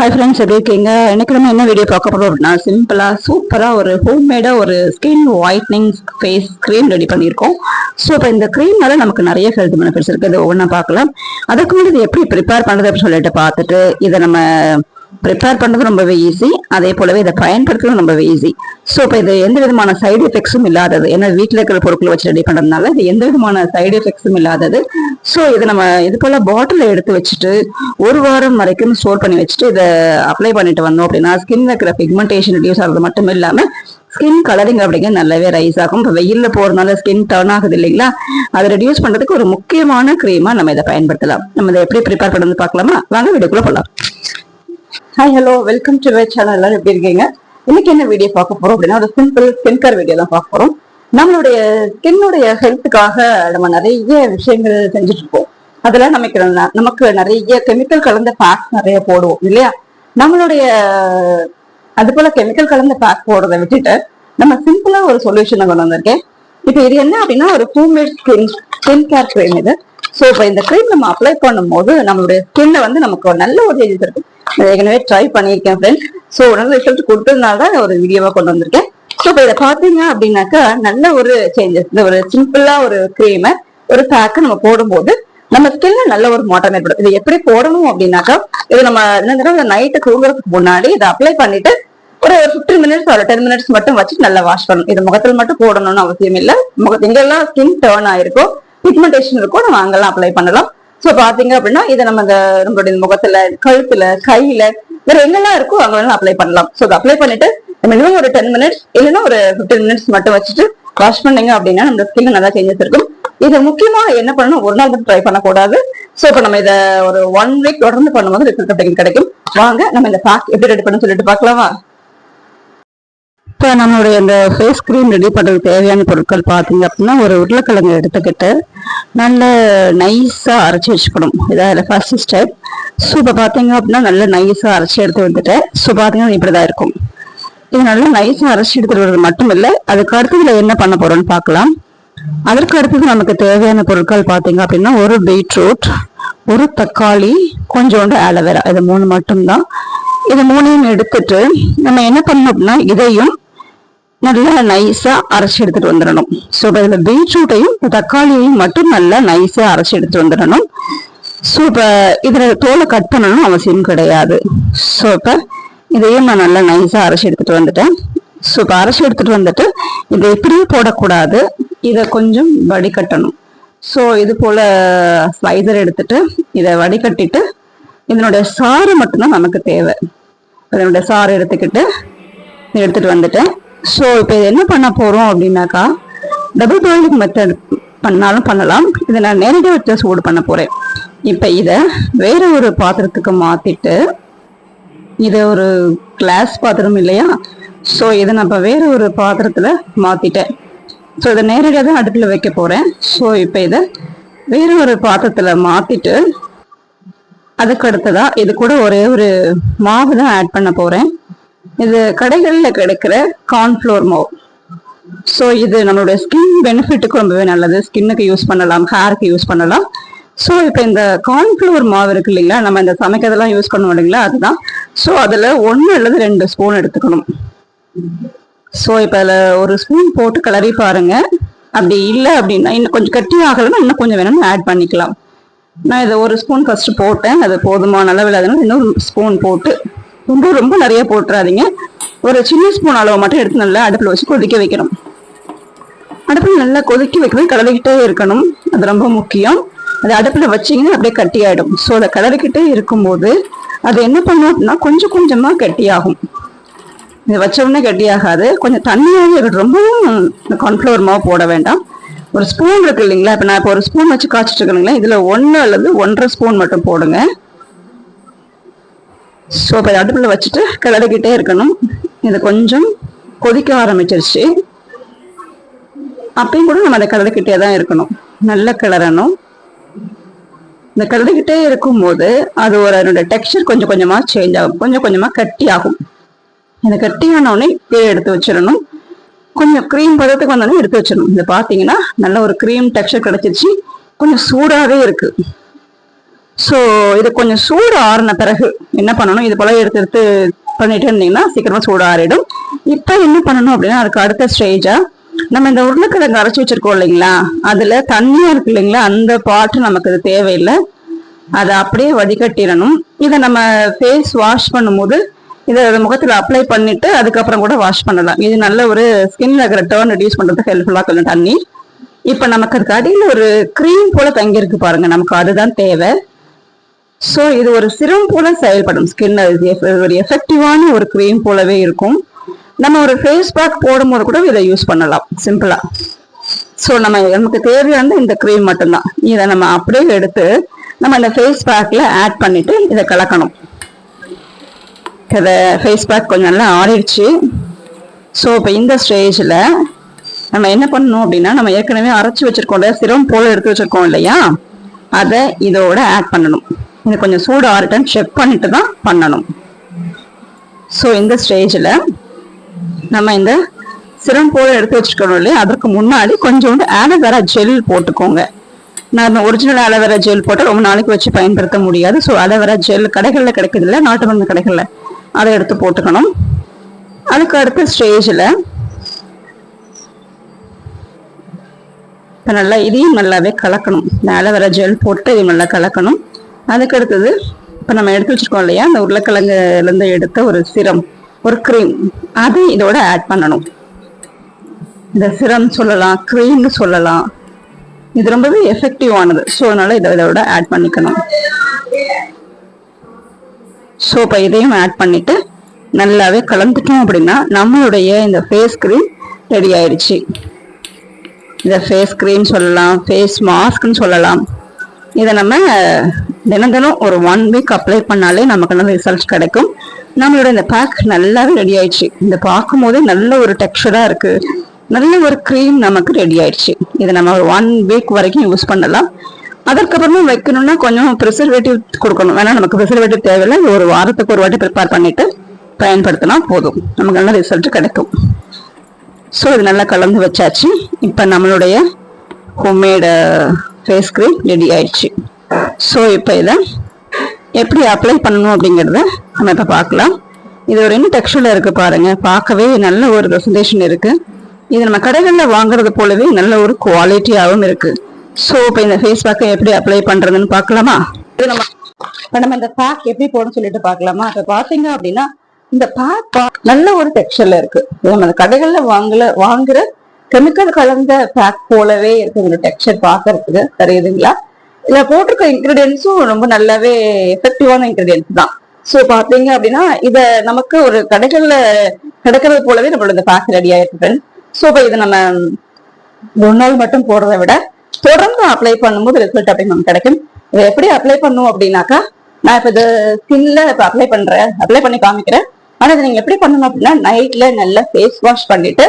Hi friends எப்படி இருக்கீங்க? எனக்கு நம்ம என்ன வீடியோ பார்க்க போகிறோம் அப்படின்னா சிம்பிளாக சூப்பராக ஒரு ஹோம்மேடாக ஒரு skin whitening face cream ready பண்ணியிருக்கோம். ஸோ இப்போ இந்த க்ரீம்னால நமக்கு நிறைய ஹெல்த் பெனிஃபிட்ஸ் இருக்குது இது ஒவ்வொன்றா பார்க்கலாம். அதுக்கு முன்னாடி இது எப்படி ப்ரிப்பேர் பண்ணுறது அப்படின்னு சொல்லிட்டு பார்த்துட்டு இதை நம்ம ப்ரிப்பேர் பண்ணுறது ரொம்பவே ஈஸி அதே போலவே இதை பயன்படுத்துறது ரொம்பவே ஈஸி ஸோ இப்போ இது எந்த விதமான சைடு எஃபெக்ட்ஸும் இல்லாதது. ஏன்னா வீட்டில் இருக்கிற பொருட்களை வச்சு ரெடி பண்ணுறதுனால இது எந்த விதமான சைடு எஃபெக்ட்ஸும் இல்லாதது. ஸோ இது நம்ம இது போல் பாட்டிலில் எடுத்து வச்சுட்டு ஒரு வாரம் வரைக்கும் ஸ்டோர் பண்ணி வச்சுட்டு இதை அப்ளை பண்ணிட்டு வந்தோம் அப்படின்னா ஸ்கின்ல இருக்கிற பிக்மெண்டேஷன் ரிடியூஸ் ஆகிறது மட்டும் இல்லாம ஸ்கின் கலரிங் அப்படிங்கிறது நல்லாவே ரைஸ் ஆகும். இப்போ வெயில்ல போறதுனால ஸ்கின் டர்ன் ஆகுது இல்லைங்களா? அதை ரெடியூஸ் பண்றதுக்கு ஒரு முக்கியமான க்ரீமாக நம்ம இதை பயன்படுத்தலாம். நம்ம இதை எப்படி ப்ரிப்பேர் பண்ணுறது பார்க்கலாமா? வாங்க வீடியோக்குள்ள போகலாம் hi hello welcome to way channel எல்லாரும் எப்படி இருக்கீங்க? இன்னைக்கு என்ன வீடியோ பார்க்க போறோம் அப்படின்னா ஒரு சிம்பிள் ஸ்கின் கேர் வீடியோ தான் பார்க்க போறோம். நம்மளுடைய ஸ்கின்னுடைய ஹெல்த்துக்காக நம்ம நிறைய விஷயங்கள் செஞ்சுட்டு இருக்கோம். அதுல நமக்கு நமக்கு நிறைய கெமிக்கல் கலந்த பேக்ஸ் நிறைய போடுவோம் இல்லையா? நம்மளுடைய அது போல கெமிக்கல் கலந்த பேக் போடுறத விட்டுட்டு நம்ம சிம்பிளா ஒரு சொல்யூஷனை கொண்டு வந்திருக்கேன். இப்போ இது என்ன அப்படின்னா ஒரு homemade skin skin care cream இது. ஸோ இப்போ இந்த க்ரீம் நம்ம அப்ளை பண்ணும்போது நம்மளுடைய ஸ்கின்ல வந்து நமக்கு ஒரு நல்ல ஒரு சேஞ்சஸ் இருக்கும் ஏற்கனவே ட்ரை பண்ணியிருக்கேன் ஃப்ரெண்ட் ஸோ உடனே ரிசல்ட் கொடுத்ததுனால தான் ஒரு வீடியோவா கொண்டு வந்திருக்கேன். ஸோ இப்போ இதை பார்த்தீங்க அப்படின்னாக்கா நல்ல ஒரு சேஞ்சஸ் இந்த ஒரு சிம்பிளாக ஒரு க்ரீமை ஒரு பேக்கை நம்ம போடும்போது நம்ம ஸ்கின்ல நல்ல ஒரு மாற்றம் ஏற்படும். இது எப்படி போடணும் அப்படின்னாக்கா இது நம்ம என்ன நைட்டு தூங்குறதுக்கு முன்னாடி இதை அப்ளை பண்ணிட்டு ஒரு 15 மினிட்ஸ் ஒரு டென் மினிட்ஸ் மட்டும் வச்சுட்டு நல்லா வாஷ் பண்ணணும். இது முகத்தில் மட்டும் போடணும்னு அவசியம் இல்லை. முகத்து எங்கெல்லாம் ஸ்கின் டேர்ன் ஆயிருக்கோ பிக்மெண்டேஷன் இருக்கோ நம்ம அங்கெல்லாம் அப்ளை பண்ணலாம். சோ பாத்தீங்க அப்படின்னா இதை நம்ம இந்த நம்மளுடைய முகத்துல கழுத்துல கையில வேற எங்கெல்லாம் இருக்கோ அங்கெல்லாம் அப்ளை பண்ணலாம். சோ அதை அப்ளை பண்ணிட்டு மினிமம் ஒரு டென் மினிட்ஸ் இல்லைன்னா ஒரு 15 மினிட்ஸ் மட்டும் வச்சுட்டு வாஷ் பண்ணீங்க அப்படின்னா நம்ம ஸ்கின் நல்லா சேஞ்சஸ் இருக்கும். இது முக்கியமா என்ன பண்ணணும்? ஒரு நாள் மட்டும் ட்ரை பண்ணக்கூடாது. சோ இப்போ நம்ம இதை ஒரு ஒன் வீக் தொடர்ந்து பண்ணும்போது ரிசல்ட் கிடைக்கும். வாங்க நம்ம இந்த பேக் எப்படி ரெடி பண்ண சொல்லிட்டு பார்க்கலாமா? இப்போ நம்மளுடைய இந்த ஃபேஸ் க்ரீம் ரெடி பண்ணுறதுக்கு தேவையான பொருட்கள் பார்த்தீங்க அப்படின்னா ஒரு உருளைக்கிழங்கு எடுத்துக்கிட்டு நல்ல நைஸாக அரைச்சி வச்சுக்கணும். இதில் ஃபர்ஸ்ட் ஸ்டெப் ஸோ இப்போ பார்த்தீங்க அப்படின்னா நல்ல நைஸாக அரைச்சி எடுத்து வந்துட்டேன். ஸோ பார்த்தீங்கன்னா இப்படி தான் இருக்கும். இது நல்லா நைஸாக அரைச்சி எடுத்துகிட்டு வர்றது மட்டும் இல்லை அதுக்கு அடுத்ததுல என்ன பண்ண போகிறோம்னு பார்க்கலாம். அதற்கு அடுத்தது நமக்கு தேவையான பொருட்கள் பார்த்தீங்க அப்படின்னா ஒரு பீட்ரூட் ஒரு தக்காளி கொஞ்சோண்டு ஆலோவேரா இது மூணு மட்டும்தான். இது மூணையும் எடுத்துட்டு நம்ம என்ன பண்ணணும் அப்படின்னா இதையும் நல்லா நைஸா அரைச்சி எடுத்துட்டு வந்துடணும். ஸோ இதுல பீட்ரூட்டையும் தக்காளியையும் மட்டும் நல்லா நைஸா அரைச்சி எடுத்துட்டு வந்துடணும். ஸோ இப்போ இதில் தோலை கட் பண்ணணும் அவசியம் கிடையாது. ஸோ இப்போ இதையும் நான் நல்லா நைஸா அரைச்சி எடுத்துட்டு வந்துட்டேன். ஸோ இப்போ அரைச்சி எடுத்துட்டு வந்துட்டு இதை இப்படியே போடக்கூடாது. இதை கொஞ்சம் வடிகட்டணும். ஸோ இது போல ஸ்லைசர் எடுத்துட்டு இதை வடிகட்டிட்டு இதனுடைய சாறு மட்டும்தான் நமக்கு தேவை. இதனுடைய சாறு எடுத்துக்கிட்டு எடுத்துகிட்டு எடுத்துட்டு வந்துட்டேன். ஸோ இப்போ இது என்ன பண்ண போகிறோம் அப்படின்னாக்கா டபுள் பாயிலிங் மெத்தட் பண்ணாலும் பண்ணலாம். இதை நான் நேரடியாக வச்சு சூடு பண்ண போகிறேன் இப்போ இதை வேறு ஒரு பாத்திரத்துக்கு மாற்றிட்டு இதை ஒரு கிளாஸ் பாத்திரம் இல்லையா? ஸோ இதை நான் இப்போ வேறு ஒரு பாத்திரத்தில் மாற்றிட்டேன் ஸோ இதை நேரடியாக தான் அடுப்பில் வைக்க போகிறேன் ஸோ இப்போ இதை வேறு ஒரு பாத்திரத்தில் மாற்றிட்டு அதுக்கு அடுத்ததாக இது கூட ஒரே ஒரு மாவு தான் ஆட் பண்ண போகிறேன் இது கடைகளில் கிடைக்கிற கார்ன்ஃப்ளோர் மாவு. ஸோ இது நம்மளுடைய ஸ்கின் பெனிஃபிட்டுக்கு ரொம்பவே நல்லது. ஸ்கின்னுக்கு யூஸ் பண்ணலாம் ஹேருக்கு யூஸ் பண்ணலாம். ஸோ இப்போ இந்த கார்ன்ஃப்ளவர் மாவு இருக்கு இல்லைங்களா? நம்ம இந்த சமைக்கிறதெல்லாம் யூஸ் பண்ணுவோம் இல்லைங்களா? அதுதான். ஸோ அதில் ஒன்று அல்லது ரெண்டு ஸ்பூன் எடுத்துக்கணும். ஸோ இப்போ அதில் ஒரு ஸ்பூன் போட்டு கிளறி பாருங்க. அப்படி இல்லை அப்படின்னா இன்னும் கொஞ்சம் கட்டி ஆகலைன்னா இன்னும் கொஞ்சம் வேணும்னு ஆட் பண்ணிக்கலாம். நான் இதை ஒரு ஸ்பூன் ஃபர்ஸ்ட் போட்டேன். அது போதுமான அளவில் அதனால இன்னொரு ஸ்பூன் போட்டு ரொம்ப ரொம்ப நிறைய போட்டுறாதீங்க. ஒரு சின்ன ஸ்பூன் அளவு மட்டும் எடுத்து நல்லா அடுப்பில் வச்சு கொதிக்க வைக்கணும். அடுப்பில் நல்லா கொதிக்க வைக்கணும் கலரிக்கிட்டே இருக்கணும். அது ரொம்ப முக்கியம். அது அடுப்பில் வச்சீங்கன்னா அப்படியே கட்டி ஆகிடும் ஸோ அதை கலரிக்கிட்டே இருக்கும்போது அது என்ன பண்ணும் அப்படின்னா கொஞ்சம் கொஞ்சமாக கட்டியாகும். இது வச்ச உடனே கட்டியாகாது. கொஞ்சம் தண்ணியாகவே ரொம்பவும் கார்ன்ஃப்ளவர் மாவு போட வேண்டாம். ஒரு ஸ்பூன் இருக்கு இல்லைங்களா? இப்போ நான் இப்போ ஒரு ஸ்பூன் வச்சு காய்ச்சிட்டு இருக்கேங்களா இதில் ஒன்று அல்லது ஒன்றரை ஸ்பூன் மட்டும் போடுங்க. ஸோ இப்போ அடுப்பில் வச்சுட்டு கிளறிக்கிட்டே இருக்கணும். இது கொஞ்சம் கொதிக்க ஆரம்பிச்சிருச்சு. அப்பயும் கூட நம்ம அதை கிளறிக்கிட்டே தான் இருக்கணும். நல்லா கிளறணும். இந்த கிளறிக்கிட்டே இருக்கும்போது அது ஒரு அதனுடைய டெக்ஸ்சர் கொஞ்சம் கொஞ்சமாக சேஞ்ச் ஆகும். கொஞ்சம் கொஞ்சமாக கட்டி ஆகும். இந்த கட்டியானோடனே கீழே எடுத்து வச்சிடணும். கொஞ்சம் க்ரீம் பதத்துக்கு வந்தோடனே எடுத்து வச்சிடணும். இது பார்த்தீங்கன்னா நல்ல ஒரு க்ரீம் டெக்ஸ்சர் கிடச்சிருச்சு. கொஞ்சம் சூடாகவே இருக்குது ஸோ இது கொஞ்சம் சூடு ஆறின பிறகு என்ன பண்ணணும்? இது போல எடுத்து எடுத்து பண்ணிட்டு இருந்தீங்கன்னா சீக்கிரமாக சூடு ஆறிடும். இப்போ என்ன பண்ணணும் அப்படின்னா அதுக்கு அடுத்த ஸ்டேஜாக நம்ம இந்த உருளைக்கிழங்கு அரைச்சி வச்சிருக்கோம் இல்லைங்களா? அதில் தண்ணியாக இருக்கு இல்லைங்களா? அந்த பாட்டு நமக்கு இது தேவையில்லை. அதை அப்படியே வடிகட்டிடணும். இதை நம்ம ஃபேஸ் வாஷ் பண்ணும்போது இதை முகத்தில் அப்ளை பண்ணிட்டு அதுக்கப்புறம் கூட வாஷ் பண்ணலாம். இது நல்ல ஒரு ஸ்கின்ல இருக்கிற டேர்ன் ரெடியூஸ் பண்ணுறதுக்கு ஹெல்ப்ஃபுல்லாக இருக்கணும் தண்ணி. இப்போ நமக்கு அதுக்கு அடியில் ஒரு க்ரீம் போல தங்கியிருக்கு பாருங்க. நமக்கு அதுதான் தேவை. ஸோ இது ஒரு சிரம் போல செயல்படும் ஸ்கின் ஒரு எஃபெக்டிவான ஒரு க்ரீம் போலவே இருக்கும். நம்ம ஒரு ஃபேஸ் பேக் போடும்போது கூட இதை யூஸ் பண்ணலாம். சிம்பிளாக ஸோ நம்ம நமக்கு தேவையானது இந்த க்ரீம் மட்டும்தான். இதை நம்ம அப்படியே எடுத்து நம்ம இந்த ஃபேஸ் பேக்கில் ஆட் பண்ணிவிட்டு இதை கலக்கணும். இதை ஃபேஸ் பேக் கொஞ்சம் நல்லா ஆறிடுச்சு. ஸோ இப்போ இந்த ஸ்டேஜில் நம்ம என்ன பண்ணணும் அப்படின்னா நம்ம ஏற்கனவே அரைச்சி வச்சுருக்கோம் இல்லையா சிரம் போல் எடுத்து வச்சிருக்கோம் இல்லையா? அதை இதோட ஆட் பண்ணணும். இது கொஞ்சம் சூடு ஆறிட்டான்னு செக் பண்ணிட்டு தான் பண்ணணும். ஸோ இந்த ஸ்டேஜில் நம்ம இந்த சிரம் போல எடுத்து வச்சுக்கணும் இல்லையா? அதற்கு முன்னாடி கொஞ்சோண்டு ஆலோவேரா ஜெல் போட்டுக்கோங்க. நான் ஒரிஜினல் அலோவேரா ஜெல் போட்டால் ரொம்ப நாளைக்கு வச்சு பயன்படுத்த முடியாது. ஸோ ஆலோவேரா ஜெல் கடைகளில் கிடைக்குது இல்லை நாட்டு மருந்து கடைகளில். அதை எடுத்து போட்டுக்கணும். அதுக்கு அடுத்த ஸ்டேஜில் இப்போ நல்லா இதையும் நல்லாவே கலக்கணும். இந்த ஆலோவேரா ஜெல் போட்டு இதையும் நல்லா கலக்கணும். அதுக்கு அடுத்தது இப்போ நம்ம எடுத்து வச்சிருக்கோம் இல்லையா? அந்த உருளைக்கிழங்குலேருந்து எடுத்த ஒரு சிரம் ஒரு க்ரீம் அதை இதோட ஆட் பண்ணணும். இந்த சிரம் சொல்லலாம் க்ரீம்னு சொல்லலாம். இது ரொம்பவே எஃபெக்டிவ் ஆனது. ஸோ அதனால இதை இதோட ஆட் பண்ணிக்கணும். ஸோ இப்போ இதையும் ஆட் பண்ணிட்டு நல்லாவே கலந்துட்டோம் அப்படின்னா நம்மளுடைய இந்த ஃபேஸ் க்ரீம் ரெடி ஆயிடுச்சு. இந்த ஃபேஸ் க்ரீம் சொல்லலாம் ஃபேஸ் மாஸ்க்னு சொல்லலாம். இதை நம்ம தினம் தினம் ஒரு ஒன் வீக் அப்ளை பண்ணாலே நமக்கு நல்ல ரிசல்ட் கிடைக்கும். நம்மளோட இந்த பேக் நல்லாவே ரெடி ஆயிடுச்சு. இந்த பார்க்கும் போதே நல்ல ஒரு டெக்ஸ்டராக இருக்கு. நல்ல ஒரு க்ரீம் நமக்கு ரெடி ஆயிடுச்சு. இதை நம்ம ஒரு ஒன் வீக் வரைக்கும் யூஸ் பண்ணலாம். அதற்கப்புறமா வைக்கணும்னா கொஞ்சம் ப்ரிசர்வேட்டிவ் கொடுக்கணும். வேணா நமக்கு ப்ரிசர்வேட்டிவ் தேவையில்லை. ஒரு வாரத்துக்கு ஒரு வாட்டி ப்ரிப்பேர் பண்ணிட்டு பயன்படுத்தினா போதும். நமக்கு நல்ல ரிசல்ட் கிடைக்கும். ஸோ இது நல்லா கலந்து வச்சாச்சு. இப்போ நம்மளுடைய ஹோம்மேடு ஃபேஸ் க்ரீம் ரெடி ஆயிடுச்சு. ஸோ இப்போ இதை எப்படி அப்ளை பண்ணணும் அப்படிங்கிறத நம்ம இப்போ பார்க்கலாம். இது ஒரு என்ன டெக்ஸ்டரில் இருக்கு பாருங்க. பார்க்கவே நல்ல ஒரு ப்ரெசன்டேஷன் இருக்குது இது நம்ம கடைகளில் வாங்குறது போலவே நல்ல ஒரு குவாலிட்டியாகவும் இருக்கு. ஸோ இப்போ இந்த ஃபேஸ் பேக்கை எப்படி அப்ளை பண்றதுன்னு பார்க்கலாமா? இது நம்ம இப்போ நம்ம இந்த பேக் எப்படி போடணும்னு சொல்லிட்டு பார்க்கலாமா? இப்போ பார்த்தீங்க அப்படின்னா இந்த பேக் நல்ல ஒரு டெக்ஸ்டரில் இருக்கு. இது நம்ம கடைகளில் வாங்கல வாங்குற கெமிக்கல் கலந்த பேக் போலவே இருக்குது இந்த டெக்ஸ்டர் பார்க்கறதுக்கு தெரியுதுங்களா? இதுல போட்டிருக்க இன்கிரீடியன்ஸும் ரொம்ப நல்லாவே எஃபெக்டிவான இன்கிரீடியன்ஸ் தான். ஸோ பாத்தீங்க அப்படின்னா இத நமக்கு ஒரு கடைகள்ல கிடைக்கிறது போலவே நம்மளோட இந்த பேக் ரெடி ஆயிருக்கு ஸோ இப்போ இதை நம்ம ஒரு நாள் மட்டும் போடுறத விட தொடர்ந்து அப்ளை பண்ணும்போது ரிசல்ட் அப்படி நமக்கு கிடைக்கும். இதை எப்படி அப்ளை பண்ணும் அப்படின்னாக்கா நான் இப்போ இது ஸ்கின்ல இப்போ அப்ளை பண்றேன் அப்ளை பண்ணி காமிக்கிறேன். ஆனா இதை நீங்க எப்படி பண்ணணும் அப்படின்னா நைட்ல நல்லா ஃபேஸ் வாஷ் பண்ணிட்டு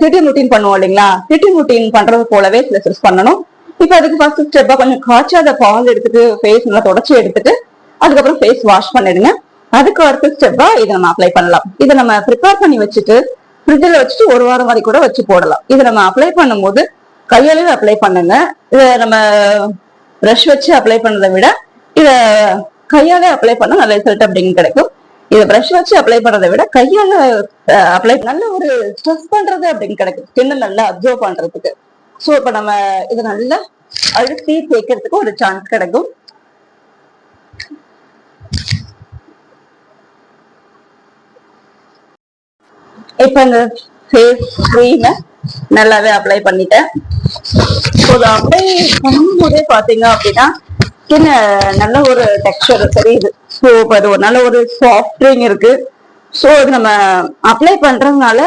சிட்டிங் ரொட்டீன் பண்ணுவோம் இல்லைங்களா? சிட்டி ரொட்டீன் பண்றது போலவே சில பண்ணணும். இப்போ அதுக்கு ஃபர்ஸ்ட் ஸ்டெப்பா கொஞ்சம் காய்ச்சாத பால் எடுத்துட்டு ஃபேஸ் நல்லா தொடச்சி எடுத்துட்டு அதுக்கப்புறம் ஃபேஸ் வாஷ் பண்ணிடுங்க. அதுக்கு அடுத்த ஸ்டெப்பா இதை நம்ம அப்ளை பண்ணலாம். இதை நம்ம ப்ரிப்பேர் பண்ணி வச்சுட்டு ஃப்ரிட்ஜில் வச்சுட்டு ஒரு வாரம் வரை கூட வச்சு போடலாம். இதை நம்ம அப்ளை பண்ணும்போது கையாலேயே அப்ளை பண்ணுங்க. இதை நம்ம ப்ரஷ் வச்சு அப்ளை பண்ணதை விட இதை கையாலே அப்ளை பண்ணால் நல்ல ரிசல்ட் அப்படின்னு கிடைக்கும். இதை ப்ரஷ் வச்சு அப்ளை பண்ணுறதை விட கையால அப்ளை நல்ல ஒரு ஸ்ட்ரெஸ் பண்றது அப்படின்னு கிடைக்கும். ஸ்கின் நல்லா அப்சர்வ் பண்றதுக்கு. ஸோ இப்போ நம்ம இதை நல்லா அழுத்தி தேய்க்கிறதுக்கு ஒரு சான்ஸ் கிடைக்கும். இப்போ இந்த ஃபேஸ் க்ரீமை நல்லாவே அப்ளை பண்ணிட்டேன். ஸோ அதை அப்ளை பண்ணும்போதே பார்த்தீங்க அப்படின்னா ஸ்கின் நல்ல ஒரு டெக்ஸ்டர் தெரியுது ஸோ இப்போ அது ஒரு நல்ல ஒரு சாஃப்ட்ரிங் இருக்கு. ஸோ அது நம்ம அப்ளை பண்றதுனால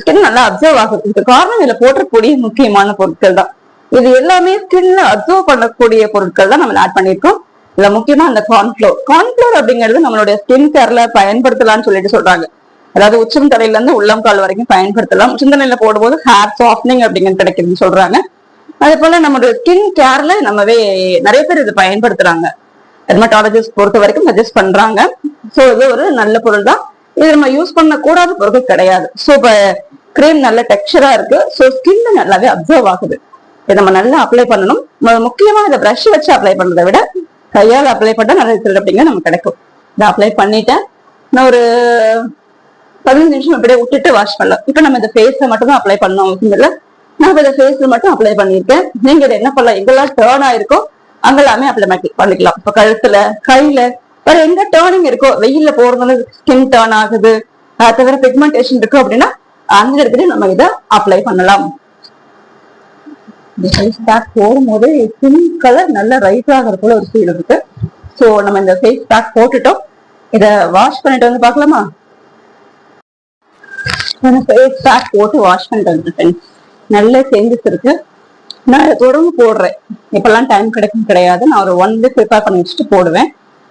ஸ்கின் நல்லா அப்சர்வ் ஆகுறதுக்கு காரணம் இதுல போட்டக்கூடிய முக்கியமான பொருட்கள் தான். இது எல்லாமே ஸ்கின்ல அப்சர்வ் பண்ணக்கூடிய பொருட்கள் தான் நம்ம ஆட் பண்ணிருக்கோம் இதுல முக்கியமா அந்த கார்ன்ஃப்ளோர் கார்ன்ஃப்ளோர் அப்படிங்கிறது நம்மளுடைய ஸ்கின் கேர்ல பயன்படுத்தலாம்னு சொல்லிட்டு சொல்றாங்க. அதாவது உச்சம் தலையில இருந்து உள்ளம் கால் வரைக்கும் பயன்படுத்தலாம். உச்சம் தலையில போடும்போது ஹேர் சாஃப்ட்னிங் அப்படிங்கிறது கிடைக்குதுன்னு சொல்றாங்க. அதே போல நம்மளுடைய ஸ்கின் கேர்ல நம்மவே நிறைய பேர் இது பயன்படுத்துறாங்க. டெர்மட்டாலஜிஸ்ட் பொறுத்த வரைக்கும் சஜஸ்ட் பண்றாங்க. ஸோ இது ஒரு நல்ல பொருள் தான். இது நம்ம யூஸ் பண்ணக்கூடாத பொருட்கள் கிடையாது. ஸோ இப்போ கிரீம் நல்ல டெக்ஸ்டரா இருக்கு. ஸோ ஸ்கின் நல்லாவே அப்சர்வ் ஆகுது. இதை நம்ம நல்லா அப்ளை பண்ணணும். முக்கியமா இதை ப்ரஷ் வச்சு அப்ளை பண்றதை விட கையால் அப்ளை பண்ணா நல்ல ரிசல்ட் அப்படிங்க நமக்கு கிடைக்கும். இதை அப்ளை பண்ணிட்டேன். நான் ஒரு பதினஞ்சு நிமிஷம் அப்படியே விட்டுட்டு வாஷ் பண்ணலாம். இப்போ நம்ம இந்த ஃபேஸை மட்டும் தான் அப்ளை பண்ணணும் அவசியம் இல்லை. நான் இதை ஃபேஸ்ல மட்டும் அப்ளை பண்ணியிருக்கேன். நீங்க இதை என்ன பண்ணலாம்? எங்கெல்லாம் டேர்ன் ஆயிருக்கோ அங்கெல்லாமே அப்ளை பண்ணிக்கலாம். இப்போ கழுத்துல கையில வேற எங்க டேர்னிங் இருக்கோ வெயில்ல போறதுனால ஸ்கின் டேர்ன் ஆகுது. தவிர பிக்மெண்டேஷன் இருக்கு அப்படின்னா அந்த இடத்துல நம்ம இதை அப்ளை பண்ணலாம். ஃபேஸ் பேக் போடும்போது ஸ்கின் கலர் நல்லா ரைட் ஆகிற போல ஒரு ஃபீல் இருக்கு. ஸோ நம்ம இந்த ஃபேஸ் பேக் போட்டுட்டோம். இதை வாஷ் பண்ணிட்டு வந்து பார்க்கலாமா? ஃபேஸ் பேக் போட்டு வாஷ் பண்ணிட்டு வந்துருக்கேன் நல்லா நல்ல சேஞ்சஸ் இருக்கு. நான் தொடர்ந்து போடுறேன். இப்பெல்லாம் டைம் கிடைக்கும் கிடையாது. நான் ஒரு ஒன் வீக் ப்ரிப்பேர் பண்ணி வச்சுட்டு போடுவேன்.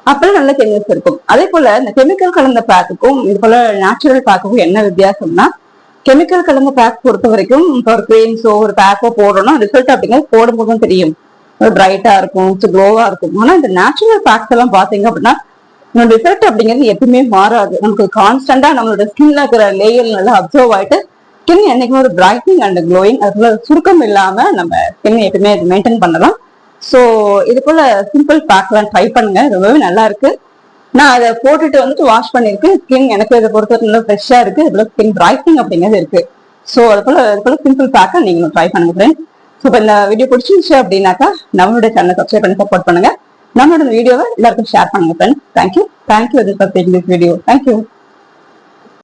அப்பெல்லாம் நல்ல கெமிக்கல்ஸ் இருக்கும். அதே போல இந்த கெமிக்கல் கலந்த பேக்குக்கும் இது போல நேச்சுரல் பேக்குக்கும் என்ன வித்தியாசம்னா கெமிக்கல் கலந்த பேக் பொறுத்த வரைக்கும் இப்போ ஒரு கிரீம்ஸோ ஒரு பேக்கோ போடுறோம்னா ரிசல்ட் அப்படிங்கிறது போடும்போதும் தெரியும். பிரைட்டா இருக்கும் க்ளோவா இருக்கும். ஆனா இந்த நேச்சுரல் பேக்ஸ் எல்லாம் பாத்தீங்க அப்படின்னா ரிசல்ட் அப்படிங்கிறது எப்பவுமே மாறாது. நமக்கு கான்ஸ்டன்டா நம்மளோட ஸ்கின்ல இருக்கிற லேயர் நல்லா அப்சர்வ் ஆயிட்டு ஸ்கின் என்னைக்குமே ஒரு பிரைட்னிங் அண்ட் க்ளோயிங் அதுல சுருக்கம் இல்லாம நம்ம ஸ்கின் எப்பவுமே மெயின்டைன் பண்ணலாம். ஸோ இது போல சிம்பிள் பேக்லாம் ட்ரை பண்ணுங்க. ரொம்பவே நல்லா இருக்கு நான் அதை போட்டுட்டு வந்துட்டு வாஷ் பண்ணிருக்கேன் ஸ்கின் எனக்கு இதை பொறுத்த நல்லா ஃப்ரெஷ்ஷா இருக்கு. இதுல ஸ்கின் பிரைட்னிங் அப்படிங்கிறது இருக்கு. ஸோ அது போல அது போல சிம்பிள் பேக்கை நீங்களும் ட்ரை பண்ணுங்க ஃப்ரெண்ட்ஸ் ஸோ இப்போ இந்த வீடியோ பிடிச்சிருந்துச்சு அப்படின்னாக்கா நம்மளோட சேனல் சப்ஸ்கிரைப் பண்ணி சப்போர்ட் பண்ணுங்க. நம்மளோட வீடியோவை எல்லாருக்கும் ஷேர் பண்ணுங்க friends thank you thank you for taking this video thank you